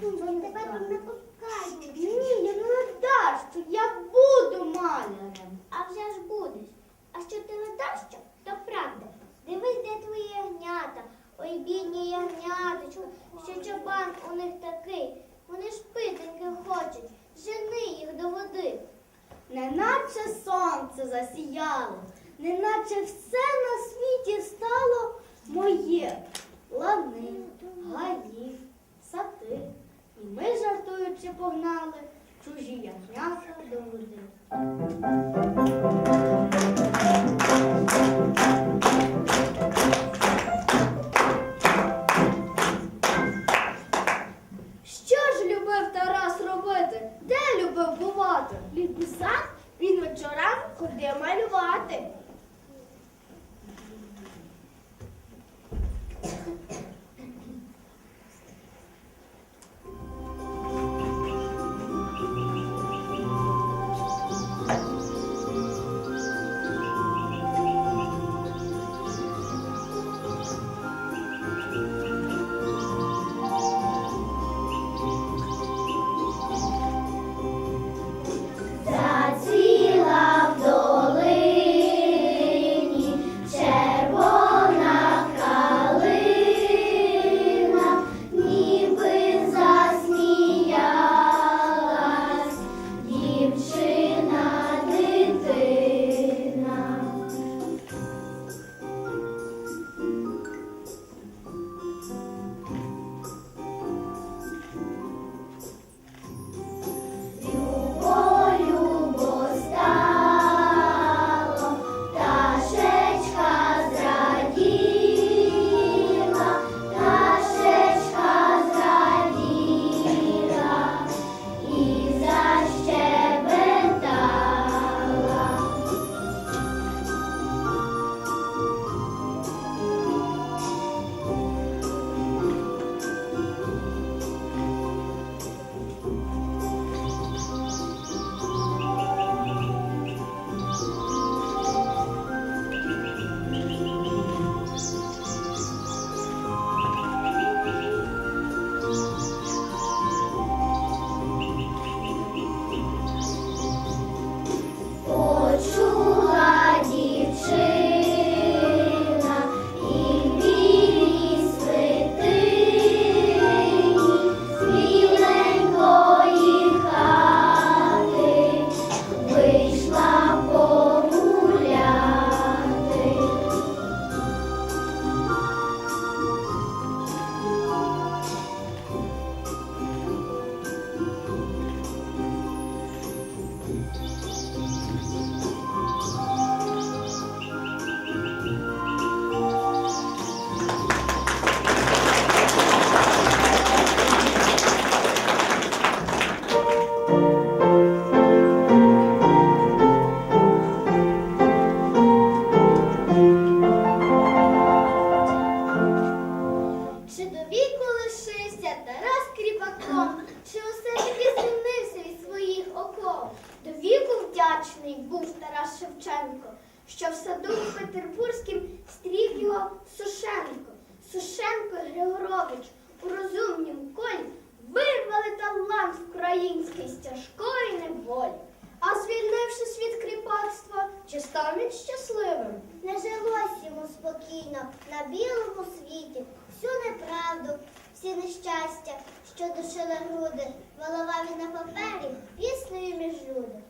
Тебе пускають. Ні, я не надаш, я буду малярем. А вже ж будеш. А що ти не даш, що? то правда. Дивись, де твої ягнята. Ой, бідні ягняточко, що чобан у них такий. Вони ж хочуть. Жени їх до води. Неначе сонце засіяло, неначе все на світі стало моє. Лани, гаї, сати. І ми, жартуючи, погнали чужі ягнята до води. Шевченко, що в саду Петербурзьким стрів його Сушенко. Сушенко Григорович у розумнім колі вирвали талант український з тяжкої неволі. А звільнившись від кріпацтва, чи став він щасливим? Не жилось йому спокійно на білому світі, всю неправду, всі нещастя, що душили груди, виливав він на папері піснею між люди.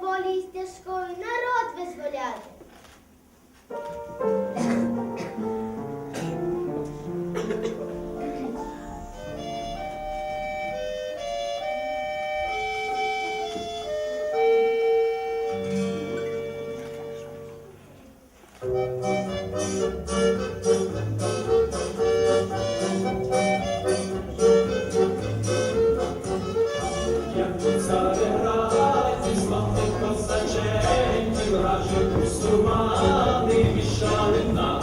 волі і стяжкою народ визволяти. тумани мішали нам,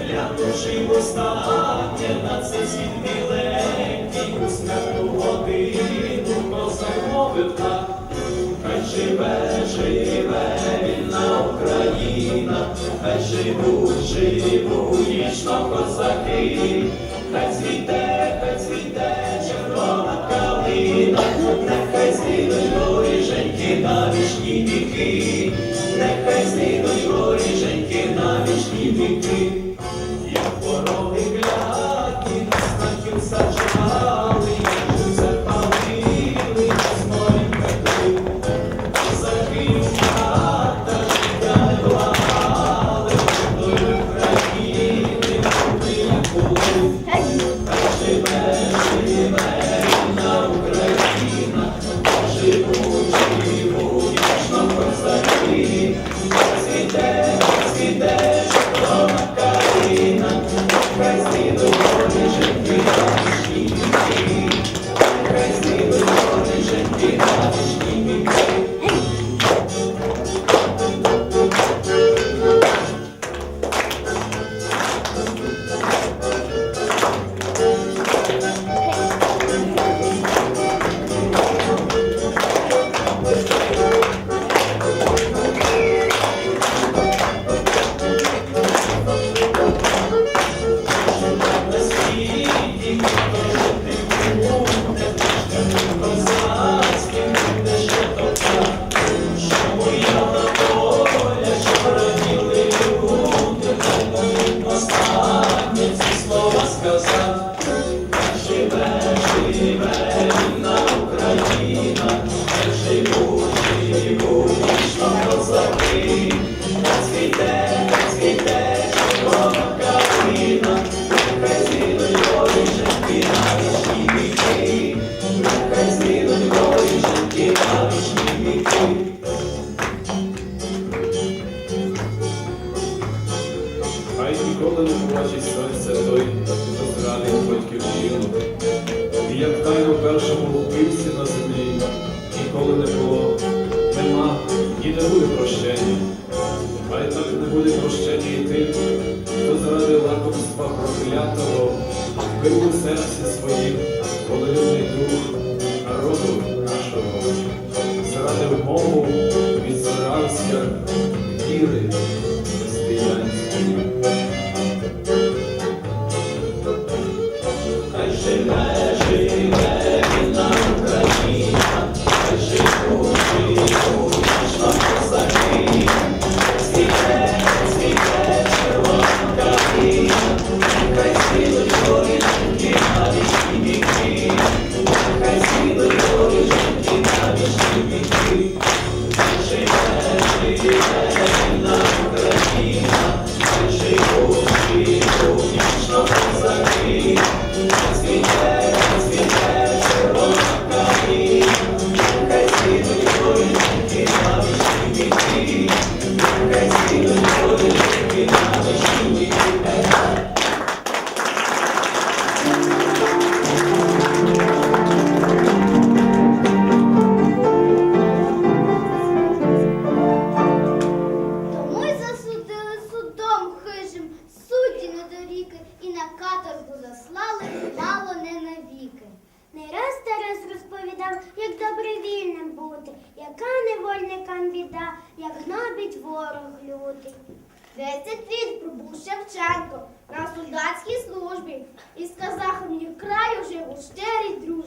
глянувши в останнє на це світ міленький, у смертну годину козак мовив хай живе, живе вільна Україна, хай живуть, живуть вічно козаки, хай цвіте, хай цвіте, червона калина, нехай зліли, женьки на вічні віки. Tim, tim, tim. як в тайну першому тим Boże, austere drugi.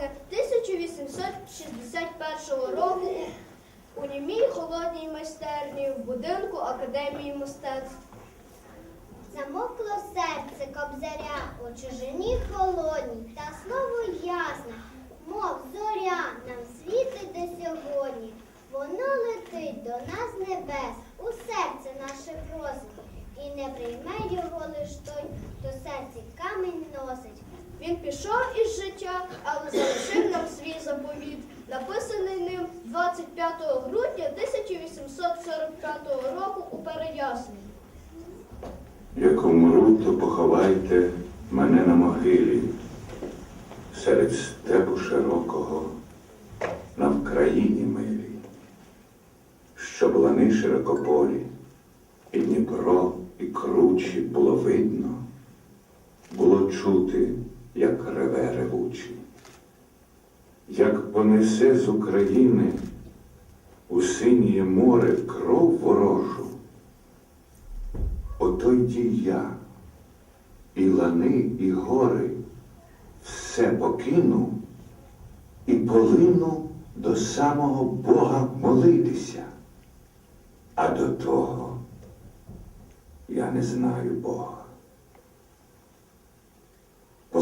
Березня 1861 року у німій холодній майстерні в будинку Академії мистецтв. Замокло серце кобзаря у чужині холодній, та слово ясне, мов зоря нам світить до сьогодні. Воно летить до нас небес, у серце наше просить, і не прийме його лиш той, хто серці камінь носить. Він пішов із життя, але залишив нам свій заповіт, написаний ним 25 грудня 1845 року у Переяславі. Як умру, то поховайте мене на могилі, серед степу широкого, на Вкраїні милій, щоб лани широкополі, і Дніпро, і кручі було видно, було чути, як реве ревучий, як понесе з України у синє море кров ворожу. Отойді я, і лани, і гори, все покину і полину до самого Бога молитися. А до того я не знаю Бога.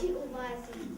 Bate o básico.